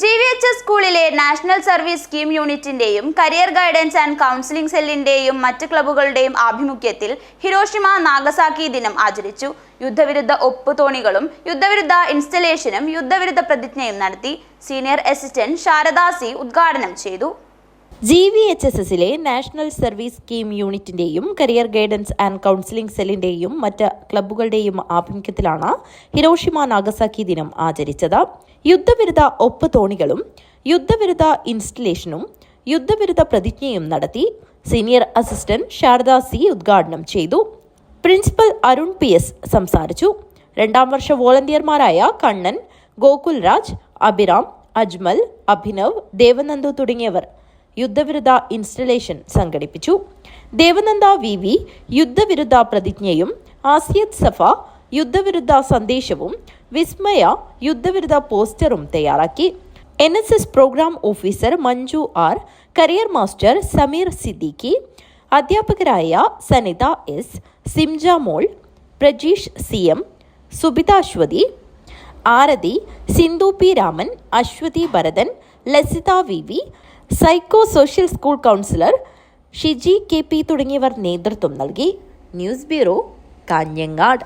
G V H S സ്കൂളിലെ national service scheme യൂണിറ്റിന്റെയും career guidance and counselling സെല്ലിന്റെയും മറ്റ് ക്ലബ്ബുകളുടെയും ആഭിമുഖ്യത്തിൽ ഹിരോഷിമ നാഗസാക്കി ദിനം ആചരിച്ചു. യുദ്ധവിരുദ്ധ ഒപ്പുതോണികളും യുദ്ധവിരുദ്ധ ഇൻസ്റ്റലേഷനും യുദ്ധവിരുദ്ധ പ്രതിജ്ഞയും നടത്തി. സീനിയർ അസിസ്റ്റന്റ് ശാരദാ സി ഉദ്ഘാടനം ചെയ്തു. ജി വി എച്ച് എസ് എസിലെ നാഷണൽ സർവീസ് സ്കീം യൂണിറ്റിന്റെയും കരിയർ ഗൈഡൻസ് ആൻഡ് കൗൺസിലിംഗ് സെല്ലിന്റെയും മറ്റ് ക്ലബ്ബുകളുടെയും ആഭിമുഖ്യത്തിലാണ് ഹിരോഷിമ നാഗസാക്കി ദിനം ആചരിച്ചത്. യുദ്ധവിരുദ്ധ ഒപ്പ് തോണികളും യുദ്ധവിരുദ്ധ ഇൻസ്റ്റലേഷനും യുദ്ധവിരുദ്ധ പ്രതിജ്ഞയും നടത്തി സീനിയർ അസിസ്റ്റന്റ് ശാരദ സി ഉദ്ഘാടനം ചെയ്തു. പ്രിൻസിപ്പൽ അരുൺ പി എസ് സംസാരിച്ചു. രണ്ടാം വർഷ വോളണ്ടിയർമാരായ കണ്ണൻ ഗോകുൽരാജ് അഭിറാം അജ്മൽ അഭിനവ് ദേവനന്ദു തുടങ്ങിയവർ യുദ്ധവിരുദ്ധ ഇൻസ്റ്റലേഷൻ സംഘടിപ്പിച്ചു. ദേവനന്ദ വി വി യുദ്ധവിരുദ്ധ പ്രതിജ്ഞയും ആസിയത് സഫ യുദ്ധവിരുദ്ധ സന്ദേശവും വിസ്മയ യുദ്ധവിരുദ്ധ പോസ്റ്ററും തയ്യാറാക്കി. N S S programme officer Manju R career master Sameer Siddiqui അധ്യാപകരായ Sanitha S Simja Mol Prajeesh C M Subithaswathi Arathi Sindhu P Raman Aswathi Bharathan Lasitha V V psycho social school counsellor Shiji K P തുടങ്ങിയവർ നേതൃത്വം നൽകി. News bureau Kanhangad.